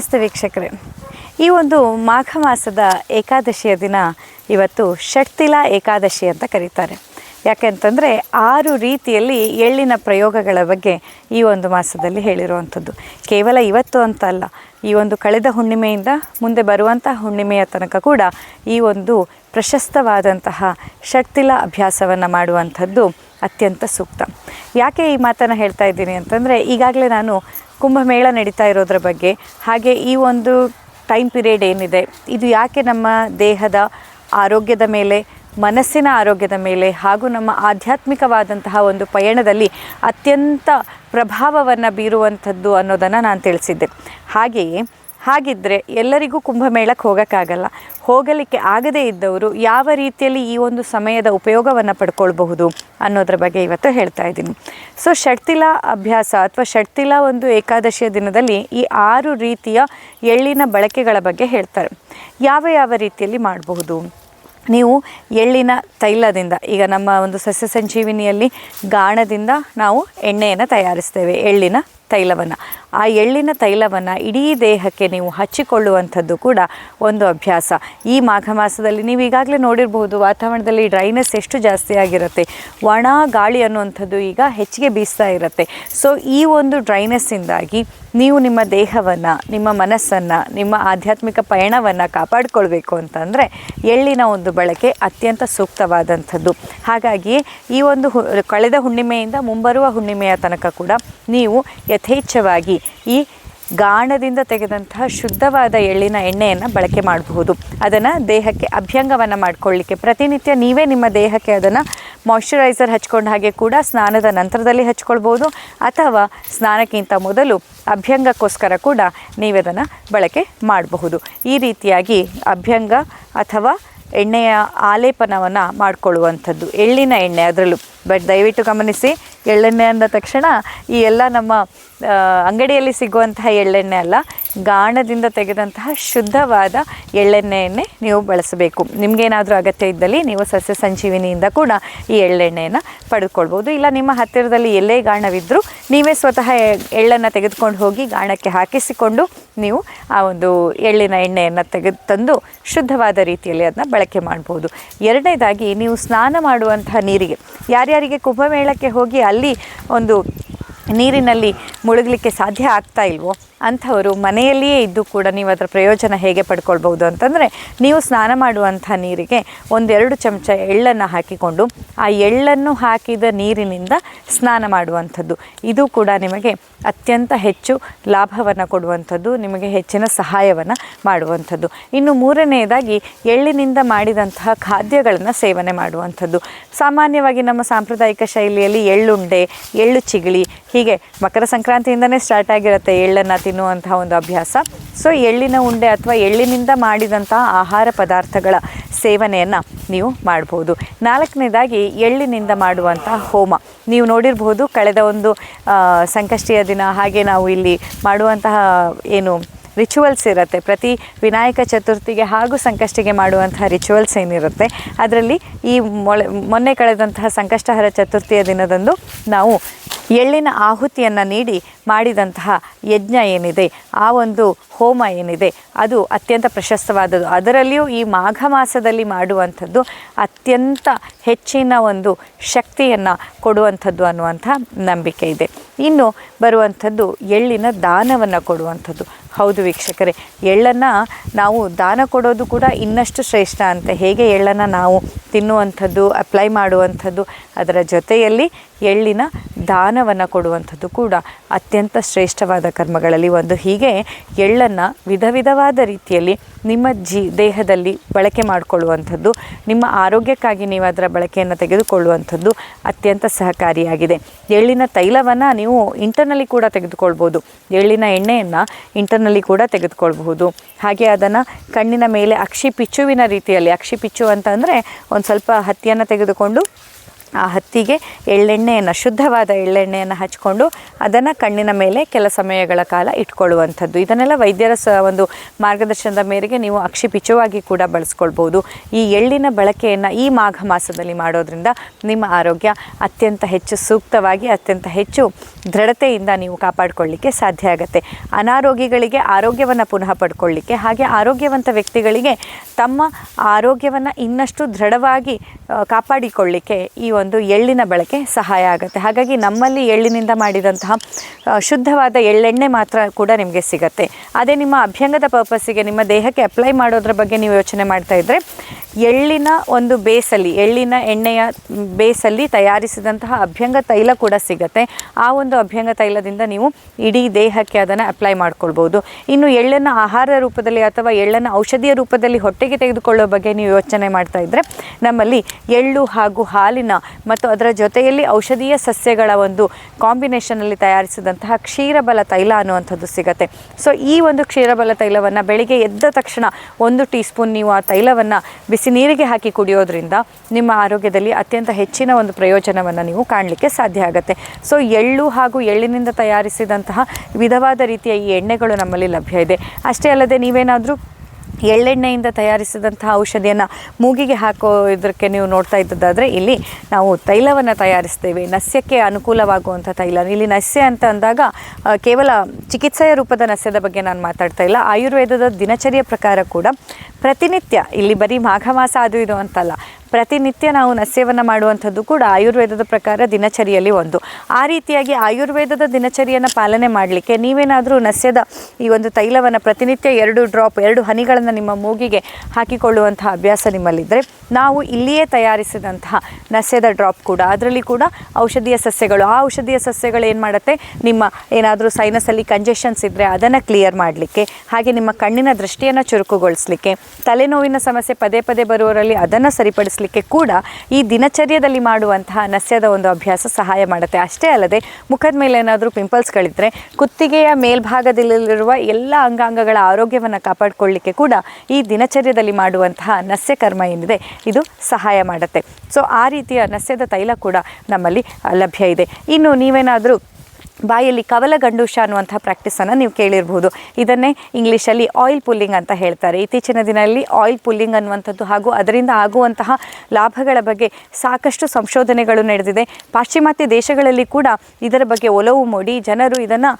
ನಮಸ್ತೆ ವೀಕ್ಷಕರೇ. ಈ ಒಂದು ಮಾಘ ಮಾಸದ ಏಕಾದಶಿಯ ದಿನ ಇವತ್ತು ಷಟ್ತಿಲ ಏಕಾದಶಿ ಅಂತ ಕರೀತಾರೆ. ಯಾಕೆಂತಂದರೆ ಆರು ರೀತಿಯಲ್ಲಿ ಎಳ್ಳಿನ ಪ್ರಯೋಗಗಳ ಬಗ್ಗೆ ಈ ಒಂದು ಮಾಸದಲ್ಲಿ ಹೇಳಿರುವಂಥದ್ದು. ಕೇವಲ ಇವತ್ತು ಅಂತ ಅಲ್ಲ, ಈ ಒಂದು ಕಳೆದ ಹುಣ್ಣಿಮೆಯಿಂದ ಮುಂದೆ ಬರುವಂಥ ಹುಣ್ಣಿಮೆಯ ತನಕ ಕೂಡ ಈ ಒಂದು ಪ್ರಶಸ್ತವಾದಂತಹ ಷಟ್ತಿಲ ಅಭ್ಯಾಸವನ್ನು ಮಾಡುವಂಥದ್ದು ಅತ್ಯಂತ ಸೂಕ್ತ. ಯಾಕೆ ಈ ಮಾತನ್ನು ಹೇಳ್ತಾ ಇದ್ದೀನಿ ಅಂತಂದರೆ ಈಗಾಗಲೇ ನಾನು ಕುಂಭಮೇಳ ನಡೀತಾ ಇರೋದ್ರ ಬಗ್ಗೆ. ಹಾಗೆ ಈ ಒಂದು ಟೈಮ್ ಪೀರಿಯಡ್ ಏನಿದೆ, ಇದು ಯಾಕೆ ನಮ್ಮ ದೇಹದ ಆರೋಗ್ಯದ ಮೇಲೆ, ಮನಸ್ಸಿನ ಆರೋಗ್ಯದ ಮೇಲೆ, ಹಾಗೂ ನಮ್ಮ ಆಧ್ಯಾತ್ಮಿಕವಾದಂತಹ ಒಂದು ಪಯಣದಲ್ಲಿ ಅತ್ಯಂತ ಪ್ರಭಾವವನ್ನು ಬೀರುವಂಥದ್ದು ಅನ್ನೋದನ್ನು ನಾನು ತಿಳಿಸಿದ್ದೆ. ಹಾಗೆಯೇ ಹಾಗಿದ್ದರೆ ಎಲ್ಲರಿಗೂ ಕುಂಭಮೇಳಕ್ಕೆ ಹೋಗೋಕ್ಕಾಗಲ್ಲ. ಹೋಗಲಿಕ್ಕೆ ಆಗದೇ ಇದ್ದವರು ಯಾವ ರೀತಿಯಲ್ಲಿ ಈ ಒಂದು ಸಮಯದ ಉಪಯೋಗವನ್ನು ಪಡ್ಕೊಳ್ಬಹುದು ಅನ್ನೋದ್ರ ಬಗ್ಗೆ ಇವತ್ತು ಹೇಳ್ತಾ ಇದ್ದೀನಿ. ಸೊ ಷಟ್ತಿಲ ಅಭ್ಯಾಸ ಅಥವಾ ಷಟ್ತಿಲ ಒಂದು ಏಕಾದಶಿಯ ದಿನದಲ್ಲಿ ಈ ಆರು ರೀತಿಯ ಎಳ್ಳಿನ ಬಳಕೆಗಳ ಬಗ್ಗೆ ಹೇಳ್ತಾರೆ. ಯಾವ ಯಾವ ರೀತಿಯಲ್ಲಿ ಮಾಡಬಹುದು? ನೀವು ಎಳ್ಳಿನ ತೈಲದಿಂದ, ಈಗ ನಮ್ಮ ಒಂದು ಸಸ್ಯ ಸಂಜೀವಿನಿಯಲ್ಲಿ ಗಾಣದಿಂದ ನಾವು ಎಣ್ಣೆಯನ್ನು ತಯಾರಿಸ್ತೇವೆ, ಎಳ್ಳಿನ ತೈಲವನ್ನು. ಆ ಎಳ್ಳಿನ ತೈಲವನ್ನು ಇಡೀ ದೇಹಕ್ಕೆ ನೀವು ಹಚ್ಚಿಕೊಳ್ಳುವಂಥದ್ದು ಕೂಡ ಒಂದು ಅಭ್ಯಾಸ. ಈ ಮಾಘ ಮಾಸದಲ್ಲಿ ನೀವು ಈಗಾಗಲೇ ನೋಡಿರಬಹುದು, ವಾತಾವರಣದಲ್ಲಿ ಡ್ರೈನೆಸ್ ಎಷ್ಟು ಜಾಸ್ತಿ ಆಗಿರುತ್ತೆ. ಒಣ ಗಾಳಿ ಅನ್ನುವಂಥದ್ದು ಈಗ ಹೆಚ್ಚಿಗೆ ಬೀಸ್ತಾ ಇರುತ್ತೆ. ಸೊ ಈ ಒಂದು ಡ್ರೈನೆಸ್ಸಿಂದಾಗಿ ನೀವು ನಿಮ್ಮ ದೇಹವನ್ನು, ನಿಮ್ಮ ಮನಸ್ಸನ್ನು, ನಿಮ್ಮ ಆಧ್ಯಾತ್ಮಿಕ ಪಯಣವನ್ನು ಕಾಪಾಡಿಕೊಳ್ಬೇಕು ಅಂತಂದರೆ ಎಳ್ಳಿನ ಒಂದು ಬಳಕೆ ಅತ್ಯಂತ ಸೂಕ್ತವಾದಂಥದ್ದು. ಹಾಗಾಗಿ ಈ ಒಂದು ಕಳೆದ ಹುಣ್ಣಿಮೆಯಿಂದ ಮುಂಬರುವ ಹುಣ್ಣಿಮೆಯ ತನಕ ಕೂಡ ನೀವು ಯಥೇಚ್ಛವಾಗಿ ಈ ಗಾಣದಿಂದ ತೆಗೆದಂತಹ ಶುದ್ಧವಾದ ಎಳ್ಳಿನ ಎಣ್ಣೆಯನ್ನು ಬಳಕೆ ಮಾಡಬಹುದು. ಅದನ್ನು ದೇಹಕ್ಕೆ ಅಭ್ಯಂಗವನ್ನು ಮಾಡಿಕೊಳ್ಳಿಕ್ಕೆ. ಪ್ರತಿನಿತ್ಯ ನೀವೇ ನಿಮ್ಮ ದೇಹಕ್ಕೆ ಅದನ್ನು ಮಾಯ್ಶ್ಚರೈಸರ್ ಹಚ್ಕೊಂಡ ಹಾಗೆ ಕೂಡ ಸ್ನಾನದ ನಂತರದಲ್ಲಿ ಹಚ್ಕೊಳ್ಬೋದು ಅಥವಾ ಸ್ನಾನಕ್ಕಿಂತ ಮೊದಲು ಅಭ್ಯಂಗಕ್ಕೋಸ್ಕರ ಕೂಡ ನೀವದನ್ನು ಬಳಕೆ ಮಾಡಬಹುದು. ಈ ರೀತಿಯಾಗಿ ಅಭ್ಯಂಗ ಅಥವಾ ಎಣ್ಣೆಯ ಆಲೇಪನವನ್ನು ಮಾಡಿಕೊಳ್ಳುವಂಥದ್ದು. ಎಳ್ಳಿನ ಎಣ್ಣೆ ಅದರಲ್ಲೂ. ಬಟ್ ದಯವಿಟ್ಟು ಗಮನಿಸಿ, ಎಳ್ಳೆಣ್ಣೆ ಅಂದ ತಕ್ಷಣ ಈ ಎಲ್ಲ ನಮ್ಮ ಅಂಗಡಿಯಲ್ಲಿ ಸಿಗುವಂತಹ ಎಳ್ಳೆಣ್ಣೆ ಅಲ್ಲ, ಗಾಣದಿಂದ ತೆಗೆದಂತಹ ಶುದ್ಧವಾದ ಎಳ್ಳೆಣ್ಣೆಯನ್ನೇ ನೀವು ಬಳಸಬೇಕು. ನಿಮಗೇನಾದರೂ ಅಗತ್ಯ ಇದ್ದಲ್ಲಿ ನೀವು ಸಸ್ಯ ಸಂಜೀವಿನಿಯಿಂದ ಕೂಡ ಈ ಎಳ್ಳೆಣ್ಣೆಯನ್ನು ಪಡೆದುಕೊಳ್ಬೋದು ಇಲ್ಲ, ನಿಮ್ಮ ಹತ್ತಿರದಲ್ಲಿ ಎಲ್ಲೇ ಗಾಣವಿದ್ದರೂ ನೀವೇ ಸ್ವತಃ ಎಳ್ಳನ್ನು ತೆಗೆದುಕೊಂಡು ಹೋಗಿ ಗಾಣಕ್ಕೆ ಹಾಕಿಸಿಕೊಂಡು ನೀವು ಆ ಒಂದು ಎಳ್ಳಿನ ಎಣ್ಣೆಯನ್ನು ತೆಗೆದು ತಂದು ಶುದ್ಧವಾದ ರೀತಿಯಲ್ಲಿ ಅದನ್ನ ಬಳಕೆ ಮಾಡ್ಬೋದು. ಎರಡನೇದಾಗಿ, ನೀವು ಸ್ನಾನ ಮಾಡುವಂತಹ ನೀರಿಗೆ ಯಾರ್ಯಾರಿಗೆ ಕುಂಭಮೇಳಕ್ಕೆ ಹೋಗಿ ಅಲ್ಲಿ ಒಂದು ನೀರಿನಲ್ಲಿ ಮುಳುಗಲಿಕ್ಕೆ ಸಾಧ್ಯ ಆಗ್ತಾ ಇಲ್ವೋ? ಅಂಥವರು ಮನೆಯಲ್ಲಿಯೇ ಇದ್ದು ಕೂಡ ನೀವು ಅದರ ಪ್ರಯೋಜನ ಹೇಗೆ ಪಡ್ಕೊಳ್ಬೋದು ಅಂತಂದರೆ, ನೀವು ಸ್ನಾನ ಮಾಡುವಂಥ ನೀರಿಗೆ ಒಂದೆರಡು ಚಮಚ ಎಳ್ಳನ್ನು ಹಾಕಿಕೊಂಡು, ಆ ಎಳ್ಳನ್ನು ಹಾಕಿದ ನೀರಿನಿಂದ ಸ್ನಾನ ಮಾಡುವಂಥದ್ದು. ಇದು ಕೂಡ ನಿಮಗೆ ಅತ್ಯಂತ ಹೆಚ್ಚು ಲಾಭವನ್ನು ಕೊಡುವಂಥದ್ದು, ನಿಮಗೆ ಹೆಚ್ಚಿನ ಸಹಾಯವನ್ನು ಮಾಡುವಂಥದ್ದು. ಇನ್ನು ಮೂರನೆಯದಾಗಿ ಎಳ್ಳಿನಿಂದ ಮಾಡಿದಂತಹ ಖಾದ್ಯಗಳನ್ನು ಸೇವನೆ ಮಾಡುವಂಥದ್ದು. ಸಾಮಾನ್ಯವಾಗಿ ನಮ್ಮ ಸಾಂಪ್ರದಾಯಿಕ ಶೈಲಿಯಲ್ಲಿ ಎಳ್ಳುಂಡೆ, ಎಳ್ಳು ಚಿಗಳಿ ಹೀಗೆ ಮಕರ ಸಂಕ್ರಾಂತಿಯಿಂದನೇ ಸ್ಟಾರ್ಟ್ ಆಗಿರುತ್ತೆ ಎಳ್ಳನ್ನು ತಿನ್ನುವಂತಹ ಒಂದು ಅಭ್ಯಾಸ. ಸೊ ಎಳ್ಳಿನ ಉಂಡೆ ಅಥವಾ ಎಳ್ಳಿನಿಂದ ಮಾಡಿದಂತಹ ಆಹಾರ ಪದಾರ್ಥಗಳ ಸೇವನೆಯನ್ನು ನೀವು ಮಾಡ್ಬೋದು. ನಾಲ್ಕನೇದಾಗಿ ಎಳ್ಳಿನಿಂದ ಮಾಡುವಂತಹ ಹೋಮ. ನೀವು ನೋಡಿರ್ಬೋದು, ಕಳೆದ ಒಂದು ಸಂಕಷ್ಟಿಯ ದಿನ ಹಾಗೆ ನಾವು ಇಲ್ಲಿ ಮಾಡುವಂತಹ ಏನು ರಿಚುವಲ್ಸ್ ಇರುತ್ತೆ. ಪ್ರತಿ ವಿನಾಯಕ ಚತುರ್ಥಿಗೆ ಹಾಗೂ ಸಂಕಷ್ಟಿಗೆ ಮಾಡುವಂತಹ ರಿಚುವಲ್ಸ್ ಏನಿರುತ್ತೆ. ಅದರಲ್ಲಿ ಈ ಮೊಳೆ, ಮೊನ್ನೆ ಕಳೆದಂತಹ ಸಂಕಷ್ಟಹರ ಚತುರ್ಥಿಯ ದಿನದಂದು ನಾವು ಎಳ್ಳಿನ ಆಹುತಿಯನ್ನು ನೀಡಿ ಮಾಡಿದಂತಹ ಯಜ್ಞ ಏನಿದೆ, ಆ ಒಂದು ಹೋಮ ಏನಿದೆ, ಅದು ಅತ್ಯಂತ ಪ್ರಶಸ್ತವಾದದ್ದು. ಅದರಲ್ಲಿಯೂ ಈ ಮಾಘ ಮಾಸದಲ್ಲಿ ಮಾಡುವಂಥದ್ದು ಅತ್ಯಂತ ಹೆಚ್ಚಿನ ಒಂದು ಶಕ್ತಿಯನ್ನು ಕೊಡುವಂಥದ್ದು ಅನ್ನುವಂಥ ನಂಬಿಕೆ ಇದೆ. ಇನ್ನು ಬರುವಂಥದ್ದು ಎಳ್ಳಿನ ದಾನವನ್ನು ಕೊಡುವಂಥದ್ದು. ಹೌದು ವೀಕ್ಷಕರೇ, ಎಳ್ಳನ್ನು ನಾವು ದಾನ ಕೊಡೋದು ಕೂಡ ಇನ್ನಷ್ಟು ಶ್ರೇಷ್ಠ ಅಂತ ಹೇಗೆ ಎಳ್ಳನ್ನು ನಾವು ತಿನ್ನುವಂಥದ್ದು, ಅಪ್ಲೈ ಮಾಡುವಂಥದ್ದು, ಅದರ ಜೊತೆಯಲ್ಲಿ ಎಳ್ಳಿನ ದಾನವನ್ನು ಕೊಡುವಂಥದ್ದು ಕೂಡ ಅತ್ಯಂತ ಶ್ರೇಷ್ಠವಾದ ಕರ್ಮಗಳಲ್ಲಿ ಒಂದು. ಹೀಗೆ ಎಳ್ಳನ್ನು ವಿಧ ವಿಧವಾದ ರೀತಿಯಲ್ಲಿ ನಿಮ್ಮ ಜಿ, ದೇಹದಲ್ಲಿ ಬಳಕೆ ಮಾಡಿಕೊಳ್ಳುವಂಥದ್ದು, ನಿಮ್ಮ ಆರೋಗ್ಯಕ್ಕಾಗಿ ನೀವು ಅದರ ಬಳಕೆಯನ್ನು ತೆಗೆದುಕೊಳ್ಳುವಂಥದ್ದು ಅತ್ಯಂತ ಸಹಕಾರಿಯಾಗಿದೆ. ಎಳ್ಳಿನ ತೈಲವನ್ನು ನೀವು ಇಂಟರ್ನಲ್ಲಿ ಕೂಡ ತೆಗೆದುಕೊಳ್ಬೋದು. ಎಳ್ಳಿನ ಎಣ್ಣೆಯನ್ನು ಇಂಟರ್ನಲ್ಲಿ ಕೂಡ ತೆಗೆದುಕೊಳ್ಬಹುದು. ಹಾಗೆ ಅದನ್ನು ಕಣ್ಣಿನ ಮೇಲೆ ಅಕ್ಷಿ ಪಿಚ್ಚುವಿನ ರೀತಿಯಲ್ಲಿ, ಅಕ್ಷಿ ಪಿಚ್ಚು ಅಂತ ಅಂದರೆ ಒಂದು ಸ್ವಲ್ಪ ಹತ್ತಿಯನ್ನು ತೆಗೆದುಕೊಂಡು ಆ ಹತ್ತಿಗೆ ಎಳ್ಳೆಣ್ಣೆಯನ್ನು, ಶುದ್ಧವಾದ ಎಳ್ಳೆಣ್ಣೆಯನ್ನು ಹಚ್ಕೊಂಡು ಅದನ್ನು ಕಣ್ಣಿನ ಮೇಲೆ ಕೆಲ ಸಮಯಗಳ ಕಾಲ ಇಟ್ಕೊಳ್ಳುವಂಥದ್ದು. ಇದನ್ನೆಲ್ಲ ವೈದ್ಯರ ಸ ಒಂದು ಮಾರ್ಗದರ್ಶನದ ಮೇರೆಗೆ ನೀವು ಅಕ್ಷಿಪಿಚವಾಗಿ ಕೂಡ ಬಳಸ್ಕೊಳ್ಬೋದು. ಈ ಎಳ್ಳಿನ ಬಳಕೆಯನ್ನು ಈ ಮಾಘ ಮಾಸದಲ್ಲಿ ಮಾಡೋದ್ರಿಂದ ನಿಮ್ಮ ಆರೋಗ್ಯ ಅತ್ಯಂತ ಹೆಚ್ಚು ಸೂಕ್ತವಾಗಿ, ಅತ್ಯಂತ ಹೆಚ್ಚು ದೃಢತೆಯಿಂದ ನೀವು ಕಾಪಾಡಿಕೊಳ್ಳಿಕ್ಕೆ ಸಾಧ್ಯ ಆಗುತ್ತೆ. ಅನಾರೋಗ್ಯಗಳಿಗೆ ಆರೋಗ್ಯವನ್ನು ಪುನಃ ಪಡ್ಕೊಳ್ಳಿಕ್ಕೆ, ಹಾಗೆ ಆರೋಗ್ಯವಂತ ವ್ಯಕ್ತಿಗಳಿಗೆ ತಮ್ಮ ಆರೋಗ್ಯವನ್ನು ಇನ್ನಷ್ಟು ದೃಢವಾಗಿ ಕಾಪಾಡಿಕೊಳ್ಳಿಕ್ಕೆ ಈ ಒಂದು ಎಳ್ಳಿನ ಬಳಕೆ ಸಹಾಯ ಆಗುತ್ತೆ. ಹಾಗಾಗಿ ನಮ್ಮಲ್ಲಿ ಎಳ್ಳಿನಿಂದ ಮಾಡಿದಂತಹ ಶುದ್ಧವಾದ ಎಳ್ಳೆಣ್ಣೆ ಮಾತ್ರ ಕೂಡ ನಿಮಗೆ ಸಿಗುತ್ತೆ. ಅದೇ ನಿಮ್ಮ ಅಭ್ಯಂಗದ ಪರ್ಪಸ್ಸಿಗೆ, ನಿಮ್ಮ ದೇಹಕ್ಕೆ ಅಪ್ಲೈ ಮಾಡೋದ್ರ ಬಗ್ಗೆ ನೀವು ಯೋಚನೆ ಮಾಡ್ತಾ ಇದ್ದರೆ ಎಳ್ಳಿನ ಒಂದು ಬೇಸಲ್ಲಿ, ಎಳ್ಳಿನ ಎಣ್ಣೆಯ ಬೇಸಲ್ಲಿ ತಯಾರಿಸಿದಂತಹ ಅಭ್ಯಂಗ ತೈಲ ಕೂಡ ಸಿಗುತ್ತೆ. ಆ ಒಂದು ಅಭ್ಯಂಗ ತೈಲದಿಂದ ನೀವು ಇಡೀ ದೇಹಕ್ಕೆ ಅದನ್ನು ಅಪ್ಲೈ ಮಾಡ್ಕೊಳ್ಬೋದು. ಇನ್ನು ಎಳ್ಳನ್ನು ಆಹಾರ ರೂಪದಲ್ಲಿ ಅಥವಾ ಎಳ್ಳನ್ನು ಔಷಧಿಯ ರೂಪದಲ್ಲಿ ಹೊಟ್ಟೆಗೆ ತೆಗೆದುಕೊಳ್ಳೋ ಬಗ್ಗೆ ನೀವು ಯೋಚನೆ ಮಾಡ್ತಾ ಇದ್ದರೆ ನಮ್ಮಲ್ಲಿ ಎಳ್ಳು ಹಾಗೂ ಹಾಲಿನ ಮತ್ತು ಅದರ ಜೊತೆಯಲ್ಲಿ ಔಷಧೀಯ ಸಸ್ಯಗಳ ಒಂದು ಕಾಂಬಿನೇಷನಲ್ಲಿ ತಯಾರಿಸಿದಂತಹ ಕ್ಷೀರಬಲ ತೈಲ ಅನ್ನುವಂಥದ್ದು ಸಿಗುತ್ತೆ. ಸೊ ಈ ಒಂದು ಕ್ಷೀರಬಲ ತೈಲವನ್ನು ಬೆಳಿಗ್ಗೆ ಎದ್ದ ತಕ್ಷಣ ಒಂದು ಟೀ ಸ್ಪೂನ್ ನೀವು ಆ ತೈಲವನ್ನು ಬಿಸಿ ನೀರಿಗೆ ಹಾಕಿ ಕುಡಿಯೋದ್ರಿಂದ ನಿಮ್ಮ ಆರೋಗ್ಯದಲ್ಲಿ ಅತ್ಯಂತ ಹೆಚ್ಚಿನ ಒಂದು ಪ್ರಯೋಜನವನ್ನು ನೀವು ಕಾಣಲಿಕ್ಕೆ ಸಾಧ್ಯ ಆಗುತ್ತೆ. ಸೊ ಎಳ್ಳು ಹಾಗೂ ಎಳ್ಳಿನಿಂದ ತಯಾರಿಸಿದಂತಹ ವಿಧವಾದ ರೀತಿಯ ಈ ಎಣ್ಣೆಗಳು ನಮ್ಮಲ್ಲಿ ಲಭ್ಯ ಇದೆ. ಅಷ್ಟೇ ಅಲ್ಲದೆ ನೀವೇನಾದರೂ ಎಳ್ಳೆಣ್ಣೆಯಿಂದ ತಯಾರಿಸಿದಂಥ ಔಷಧಿಯನ್ನು ಮೂಗಿಗೆ ಹಾಕೋ ಇದಕ್ಕೆ ನೀವು ನೋಡ್ತಾ ಇದ್ದದ್ದಾದರೆ ಇಲ್ಲಿ ನಾವು ತೈಲವನ್ನು ತಯಾರಿಸ್ತೇವೆ. ನಸ್ಯಕ್ಕೆ ಅನುಕೂಲವಾಗುವಂಥ ತೈಲ. ಇಲ್ಲಿ ನಸ್ಯ ಅಂತ ಅಂದಾಗ ಕೇವಲ ಚಿಕಿತ್ಸೆಯ ರೂಪದ ನಸ್ಯದ ಬಗ್ಗೆ ನಾನು ಮಾತಾಡ್ತಾ ಇಲ್ಲ. ಆಯುರ್ವೇದದ ದಿನಚರಿಯ ಪ್ರಕಾರ ಕೂಡ ಪ್ರತಿನಿತ್ಯ ಇಲ್ಲಿ ಬರೀ ಮಾಘ ಮಾಸ ಅದು ಇದು ಅಂತಲ್ಲ. ಪ್ರತಿನಿತ್ಯ ನಾವು ನಸ್ಯವನ್ನು ಮಾಡುವಂಥದ್ದು ಕೂಡ ಆಯುರ್ವೇದದ ಪ್ರಕಾರ ದಿನಚರಿಯಲ್ಲಿ ಒಂದು. ಆ ರೀತಿಯಾಗಿ ಆಯುರ್ವೇದದ ದಿನಚರಿಯನ್ನು ಪಾಲನೆ ಮಾಡಲಿಕ್ಕೆ ನೀವೇನಾದರೂ ನಸ್ಯದ ಈ ಒಂದು ತೈಲವನ್ನು ಪ್ರತಿನಿತ್ಯ ಎರಡು ಡ್ರಾಪ್, ಎರಡು ಹನಿಗಳನ್ನು ನಿಮ್ಮ ಮೂಗಿಗೆ ಹಾಕಿಕೊಳ್ಳುವಂತಹ ಅಭ್ಯಾಸ ನಿಮ್ಮಲ್ಲಿದ್ದರೆ ನಾವು ಇಲ್ಲಿಯೇ ತಯಾರಿಸಿದಂತಹ ನಸ್ಯದ ಡ್ರಾಪ್ ಕೂಡ, ಅದರಲ್ಲಿ ಕೂಡ ಔಷಧೀಯ ಸಸ್ಯಗಳು, ಆ ಔಷಧೀಯ ಸಸ್ಯಗಳು ಏನು ಮಾಡುತ್ತೆ? ನಿಮ್ಮ ಏನಾದರೂ ಸೈನಸಲ್ಲಿ ಕಂಜೆಷನ್ಸ್ ಇದ್ದರೆ ಅದನ್ನು ಕ್ಲಿಯರ್ ಮಾಡಲಿಕ್ಕೆ, ಹಾಗೆ ನಿಮ್ಮ ಕಣ್ಣಿನ ದೃಷ್ಟಿಯನ್ನು ಚುರುಕುಗೊಳಿಸಲಿಕ್ಕೆ, ತಲೆನೋವಿನ ಸಮಸ್ಯೆ ಪದೇ ಪದೇ ಬರುವವರಲ್ಲಿ ಅದನ್ನು ಸರಿಪಡಿಸಲಿಕ್ಕೆ ಕೂಡ ಈ ದಿನಚರ್ಯದಲ್ಲಿ ಮಾಡುವಂತಹ ನಸ್ಯದ ಒಂದು ಅಭ್ಯಾಸ ಸಹಾಯ ಮಾಡುತ್ತೆ. ಅಷ್ಟೇ ಅಲ್ಲದೆ ಮುಖದ ಮೇಲೆ ಏನಾದರೂ ಪಿಂಪಲ್ಸ್ಗಳಿದ್ದರೆ ಕುತ್ತಿಗೆಯ ಮೇಲ್ಭಾಗದಲ್ಲಿರುವ ಎಲ್ಲ ಅಂಗಾಂಗಗಳ ಆರೋಗ್ಯವನ್ನು ಕಾಪಾಡಿಕೊಳ್ಳಿಕ್ಕೆ ಕೂಡ ಈ ದಿನಚರ್ಯದಲ್ಲಿ ಮಾಡುವಂತಹ ನಸ್ಯ ಕರ್ಮ ಏನಿದೆ, ಇದು ಸಹಾಯ ಮಾಡುತ್ತೆ. ಸೊ ಆ ರೀತಿಯ ನಸ್ಯದ ತೈಲ ಕೂಡ ನಮ್ಮಲ್ಲಿ ಲಭ್ಯ ಇದೆ. ಇನ್ನು ನೀವೇನಾದರೂ ಬಾಯಲ್ಲಿ ಕವಲ ಗಂಡೂಷ ಅನ್ನುವಂಥ ಪ್ರಾಕ್ಟೀಸನ್ನು ನೀವು ಕೇಳಿರ್ಬೋದು. ಇದನ್ನೇ ಇಂಗ್ಲೀಷಲ್ಲಿ ಆಯಿಲ್ ಪುಲ್ಲಿಂಗ್ ಅಂತ ಹೇಳ್ತಾರೆ. ಇತ್ತೀಚಿನ ದಿನದಲ್ಲಿ ಆಯಿಲ್ ಪುಲ್ಲಿಂಗ್ ಅನ್ನುವಂಥದ್ದು ಹಾಗೂ ಅದರಿಂದ ಆಗುವಂತಹ ಲಾಭಗಳ ಬಗ್ಗೆ ಸಾಕಷ್ಟು ಸಂಶೋಧನೆಗಳು ನಡೆದಿದೆ. ಪಾಶ್ಚಿಮಾತ್ಯ ದೇಶಗಳಲ್ಲಿ ಕೂಡ ಇದರ ಬಗ್ಗೆ ಒಲವು ಮೂಡಿ ಜನರು ಇದನ್ನು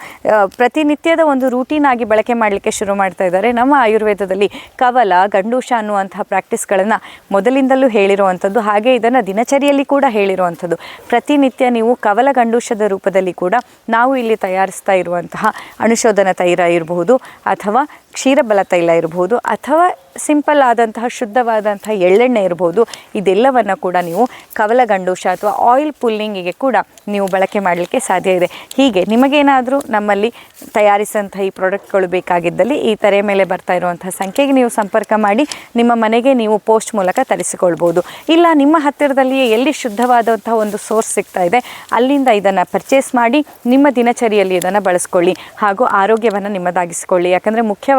ಪ್ರತಿನಿತ್ಯದ ಒಂದು ರೂಟೀನ್ ಆಗಿ ಬಳಕೆ ಮಾಡಲಿಕ್ಕೆ ಶುರು ಮಾಡ್ತಾ ಇದ್ದಾರೆ. ನಮ್ಮ ಆಯುರ್ವೇದದಲ್ಲಿ ಕವಲ, ಗಂಡೂಷ ಅನ್ನುವಂತಹ ಪ್ರಾಕ್ಟೀಸ್ಗಳನ್ನು ಮೊದಲಿಂದಲೂ ಹೇಳಿರುವಂಥದ್ದು, ಹಾಗೆ ಇದನ್ನು ದಿನಚರಿಯಲ್ಲಿ ಕೂಡ ಹೇಳಿರುವಂಥದ್ದು. ಪ್ರತಿನಿತ್ಯ ನೀವು ಕವಲ ಗಂಡೂಷದ ರೂಪದಲ್ಲಿ ಕೂಡ ನಾವು ಇಲ್ಲಿ ತಯಾರಿಸ್ತಾ ಇರುವಂತಹ ಅಣುಶೋಧನ ತೈರ ಇರಬಹುದು ಅಥವಾ ಕ್ಷೀರಬಲ ತೈಲ ಇರಬಹುದು ಅಥವಾ ಸಿಂಪಲ್ ಆದಂತಹ ಶುದ್ಧವಾದಂತಹ ಎಳ್ಳೆಣ್ಣೆ ಇರಬಹುದು ಇದೆಲ್ಲವನ್ನು ಕೂಡ ನೀವು ಕವಲ ಗಂಡೂಷ ಅಥವಾ ಆಯಿಲ್ ಪುಲ್ಲಿಂಗಿಗೆ ಕೂಡ ನೀವು ಬಳಕೆ ಮಾಡಲಿಕ್ಕೆ ಸಾಧ್ಯ ಇದೆ. ಹೀಗೆ ನಿಮಗೇನಾದರೂ ನಮ್ಮಲ್ಲಿ ತಯಾರಿಸಿದಂಥ ಈ ಪ್ರಾಡಕ್ಟ್ಗಳು ಬೇಕಾಗಿದ್ದಲ್ಲಿ ಈ ತರೆ ಮೇಲೆ ಬರ್ತಾ ಇರುವಂತಹ ಸಂಖ್ಯೆಗೆ ನೀವು ಸಂಪರ್ಕ ಮಾಡಿ, ನಿಮ್ಮ ಮನೆಗೆ ನೀವು ಪೋಸ್ಟ್ ಮೂಲಕ ತರಿಸಿಕೊಳ್ಬೋದು. ಇಲ್ಲ, ನಿಮ್ಮ ಹತ್ತಿರದಲ್ಲಿಯೇ ಎಲ್ಲಿ ಶುದ್ಧವಾದಂತಹ ಒಂದು ಸೋರ್ಸ್ ಸಿಗ್ತಾ ಇದೆ, ಅಲ್ಲಿಂದ ಇದನ್ನು ಪರ್ಚೇಸ್ ಮಾಡಿ ನಿಮ್ಮ ದಿನಚರಿಯಲ್ಲಿ ಇದನ್ನು ಬಳಸ್ಕೊಳ್ಳಿ ಹಾಗೂ ಆರೋಗ್ಯವನ್ನು ನಿಮ್ಮದಾಗಿಸಿಕೊಳ್ಳಿ. ಯಾಕಂದರೆ ಮುಖ್ಯವಾಗಿ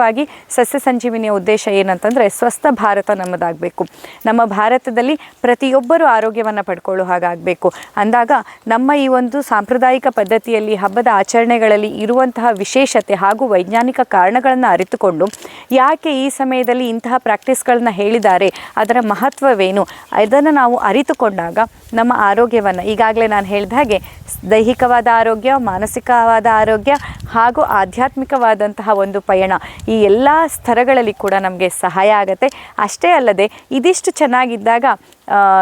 ಸಸ್ಯ ಸಂಜೀವಿನಿಯ ಉದ್ದೇಶ ಏನಂತಂದರೆ ಸ್ವಸ್ಥ ಭಾರತ ನಮ್ಮದಾಗಬೇಕು. ನಮ್ಮ ಭಾರತದಲ್ಲಿ ಪ್ರತಿಯೊಬ್ಬರು ಆರೋಗ್ಯವನ್ನು ಪಡ್ಕೊಳ್ಳೋ ಹಾಗಾಗಬೇಕು. ಅಂದಾಗ ನಮ್ಮ ಈ ಒಂದು ಸಾಂಪ್ರದಾಯಿಕ ಪದ್ಧತಿಯಲ್ಲಿ ಹಬ್ಬದ ಆಚರಣೆಗಳಲ್ಲಿ ಇರುವಂತಹ ವಿಶೇಷತೆ ಹಾಗೂ ವೈಜ್ಞಾನಿಕ ಕಾರಣಗಳನ್ನು ಅರಿತುಕೊಂಡು ಯಾಕೆ ಈ ಸಮಯದಲ್ಲಿ ಇಂತಹ ಪ್ರಾಕ್ಟೀಸ್ಗಳನ್ನ ಹೇಳಿದ್ದಾರೆ, ಅದರ ಮಹತ್ವವೇನು, ಇದನ್ನು ನಾವು ಅರಿತುಕೊಂಡಾಗ ನಮ್ಮ ಆರೋಗ್ಯವನ್ನು ಈಗಾಗಲೇ ನಾನು ಹೇಳಿದ ಹಾಗೆ ದೈಹಿಕವಾದ ಆರೋಗ್ಯ, ಮಾನಸಿಕವಾದ ಆರೋಗ್ಯ ಹಾಗೂ ಆಧ್ಯಾತ್ಮಿಕವಾದಂತಹ ಒಂದು ಪಯಣ ಈ ಎಲ್ಲ ಸ್ತರಗಳಲ್ಲಿ ಕೂಡ ನಮಗೆ ಸಹಾಯ ಆಗುತ್ತೆ. ಅಷ್ಟೇ ಅಲ್ಲದೆ ಇದಿಷ್ಟು ಚೆನ್ನಾಗಿದ್ದಾಗ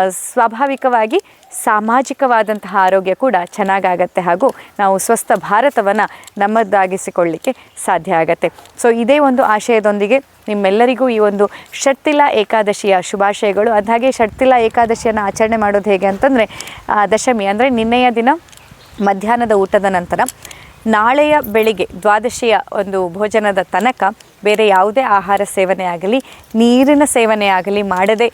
ಸ್ವಾಭಾವಿಕವಾಗಿ ಸಾಮಾಜಿಕವಾದಂತಹ ಆರೋಗ್ಯ ಕೂಡ ಚೆನ್ನಾಗಾಗತ್ತೆ ಹಾಗೂ ನಾವು ಸ್ವಸ್ಥ ಭಾರತವನ್ನು ನಮ್ಮದಾಗಿಸಿಕೊಳ್ಳಿಕ್ಕೆ ಸಾಧ್ಯ ಆಗತ್ತೆ. ಸೊ ಇದೇ ಒಂದು ಆಶಯದೊಂದಿಗೆ ನಿಮ್ಮೆಲ್ಲರಿಗೂ ಈ ಒಂದು ಷಟ್ತಿಲ ಏಕಾದಶಿಯ ಶುಭಾಶಯಗಳು. ಅದಾಗೆ ಷಟ್ತಿಲ ಏಕಾದಶಿಯನ್ನು ಆಚರಣೆ ಮಾಡೋದು ಹೇಗೆ ಅಂತಂದರೆ ದಶಮಿ ಅಂದರೆ ನಿನ್ನೆಯ ದಿನ ಮಧ್ಯಾಹ್ನದ ಊಟದ ನಂತರ ನಾಳೆಯ ಬೆಳಿಗ್ಗೆ ದ್ವಾದಶಿಯ ಒಂದು ಭೋಜನದ ತನಕ ಬೇರೆ ಯಾವುದೇ ಆಹಾರ ಸೇವನೆ ಆಗಲಿ, ನೀರಿನ ಸೇವನೆ ಆಗಲಿ ಮಾಡದೆ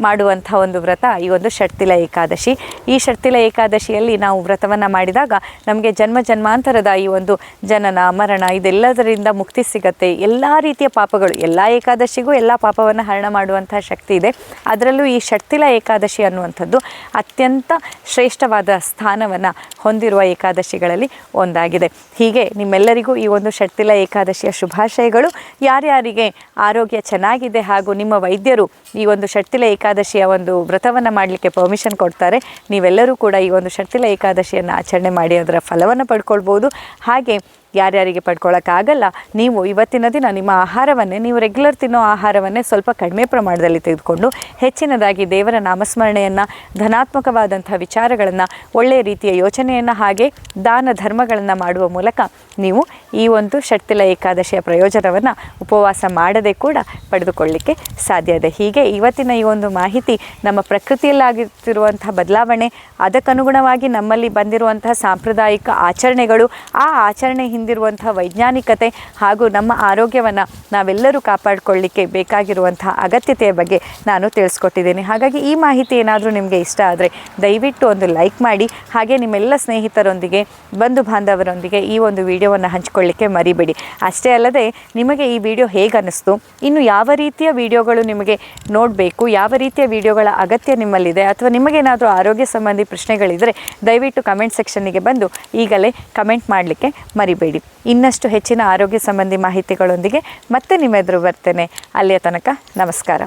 ಮಾಡುವಂಥ ಒಂದು ವ್ರತ ಈ ಒಂದು ಷಟ್ತಿಲ ಏಕಾದಶಿ. ಈ ಷಟ್ತಿಲ ಏಕಾದಶಿಯಲ್ಲಿ ನಾವು ವ್ರತವನ್ನು ಮಾಡಿದಾಗ ನಮಗೆ ಜನ್ಮ ಜನ್ಮಾಂತರದ ಈ ಒಂದು ಜನನ, ಮರಣ ಇದೆಲ್ಲದರಿಂದ ಮುಕ್ತಿ ಸಿಗತ್ತೆ. ಎಲ್ಲ ರೀತಿಯ ಪಾಪಗಳು, ಎಲ್ಲ ಏಕಾದಶಿಗೂ ಎಲ್ಲ ಪಾಪವನ್ನು ಹರಣ ಮಾಡುವಂಥ ಶಕ್ತಿ ಇದೆ. ಅದರಲ್ಲೂ ಈ ಷಟ್ತಿಲ ಏಕಾದಶಿ ಅನ್ನುವಂಥದ್ದು ಅತ್ಯಂತ ಶ್ರೇಷ್ಠವಾದ ಸ್ಥಾನವನ್ನು ಹೊಂದಿರುವ ಏಕಾದಶಿಗಳಲ್ಲಿ ಒಂದಾಗಿದೆ. ಹೀಗೆ ನಿಮ್ಮೆಲ್ಲರಿಗೂ ಈ ಒಂದು ಷಟ್ತಿಲ ಏಕಾದಶಿಯ ಶುಭಾಶಯಗಳು. ಯಾರ್ಯಾರಿಗೆ ಆರೋಗ್ಯ ಚೆನ್ನಾಗಿದೆ ಹಾಗೂ ನಿಮ್ಮ ವೈದ್ಯರು ಈ ಒಂದು ಷಟ್ತಿಲ ಏಕಾದಶಿಯ ಒಂದು ವ್ರತವನ್ನು ಮಾಡಲಿಕ್ಕೆ ಪರ್ಮಿಷನ್ ಕೊಡ್ತಾರೆ. ನೀವೆಲ್ಲರೂ ಕೂಡ ಈ ಒಂದು ಶಕ್ತಿಲ ಏಕಾದಶಿಯನ್ನು ಆಚರಣೆ ಮಾಡಿ ಅದರ ಫಲವನ್ನು ಪಡ್ಕೊಳ್ಬೋದು. ಹಾಗೆ ಯಾರ್ಯಾರಿಗೆ ಪಡ್ಕೊಳ್ಳೋಕ್ಕಾಗಲ್ಲ ನೀವು ಇವತ್ತಿನ ದಿನ ನಿಮ್ಮ ಆಹಾರವನ್ನೇ, ನೀವು ರೆಗ್ಯುಲರ್ ತಿನ್ನೋ ಆಹಾರವನ್ನೇ ಸ್ವಲ್ಪ ಕಡಿಮೆ ಪ್ರಮಾಣದಲ್ಲಿ ತೆಗೆದುಕೊಂಡು ಹೆಚ್ಚಿನದಾಗಿ ದೇವರ ನಾಮಸ್ಮರಣೆಯನ್ನು, ಧನಾತ್ಮಕವಾದಂಥ ವಿಚಾರಗಳನ್ನು ಒಳ್ಳೆಯ ರೀತಿಯ ಯೋಚನೆಯನ್ನು ಹಾಗೆ ದಾನ ಧರ್ಮಗಳನ್ನು ಮಾಡುವ ಮೂಲಕ ನೀವು ಈ ಒಂದು ಷಟ್ತಿಲ ಏಕಾದಶಿಯ ಪ್ರಯೋಜನವನ್ನು ಉಪವಾಸ ಮಾಡದೆ ಕೂಡ ಪಡೆದುಕೊಳ್ಳಲಿಕ್ಕೆ ಸಾಧ್ಯ ಇದೆ. ಹೀಗೆ ಇವತ್ತಿನ ಈ ಒಂದು ಮಾಹಿತಿ ನಮ್ಮ ಪ್ರಕೃತಿಯಲ್ಲಾಗುತ್ತಿರುವಂಥ ಬದಲಾವಣೆ, ಅದಕ್ಕನುಗುಣವಾಗಿ ನಮ್ಮಲ್ಲಿ ಬಂದಿರುವಂತಹ ಸಾಂಪ್ರದಾಯಿಕ ಆಚರಣೆಗಳು, ಆ ಆಚರಣೆ ಹಿಂದಿರುವಂತಹ ವೈಜ್ಞಾನಿಕತೆ ಹಾಗೂ ನಮ್ಮ ಆರೋಗ್ಯವನ್ನು ನಾವೆಲ್ಲರೂ ಕಾಪಾಡಿಕೊಳ್ಳಿಕ್ಕೆ ಬೇಕಾಗಿರುವಂತಹ ಅಗತ್ಯತೆಯ ಬಗ್ಗೆ ನಾನು ತಿಳಿಸ್ಕೊಟ್ಟಿದ್ದೇನೆ. ಹಾಗಾಗಿ ಈ ಮಾಹಿತಿ ಏನಾದರೂ ನಿಮಗೆ ಇಷ್ಟ ಆದರೆ ದಯವಿಟ್ಟು ಒಂದು ಲೈಕ್ ಮಾಡಿ. ಹಾಗೆ ನಿಮ್ಮೆಲ್ಲ ಸ್ನೇಹಿತರೊಂದಿಗೆ, ಬಂಧು ಬಾಂಧವರೊಂದಿಗೆ ಈ ಒಂದು ವಿಡಿಯೋವನ್ನು ಹಂಚಿಕೊಳ್ಳಿಕ್ಕೆ ಮರಿಬೇಡಿ. ಅಷ್ಟೇ ಅಲ್ಲದೆ ನಿಮಗೆ ಈ ವಿಡಿಯೋ ಹೇಗೆ ಅನ್ನಿಸ್ತು ಇನ್ನು ಯಾವ ರೀತಿಯ ವಿಡಿಯೋಗಳು ನಿಮಗೆ ನೋಡಬೇಕು, ಯಾವ ರೀತಿಯ ವಿಡಿಯೋಗಳ ಅಗತ್ಯ ನಿಮ್ಮಲ್ಲಿದೆ, ಅಥವಾ ನಿಮಗೇನಾದರೂ ಆರೋಗ್ಯ ಸಂಬಂಧಿ ಪ್ರಶ್ನೆಗಳಿದ್ದರೆ ದಯವಿಟ್ಟು ಕಮೆಂಟ್ ಸೆಕ್ಷನ್ನಿಗೆ ಬಂದು ಈಗಲೇ ಕಮೆಂಟ್ ಮಾಡಲಿಕ್ಕೆ ಮರಿಬೇಡಿ. ಇನ್ನಷ್ಟು ಹೆಚ್ಚಿನ ಆರೋಗ್ಯ ಸಂಬಂಧಿ ಮಾಹಿತಿಗಳೊಂದಿಗೆ ಮತ್ತೆ ನಿಮ್ಮೆದುರು ಬರ್ತೇನೆ. ಅಲ್ಲಿಯ ತನಕ ನಮಸ್ಕಾರ.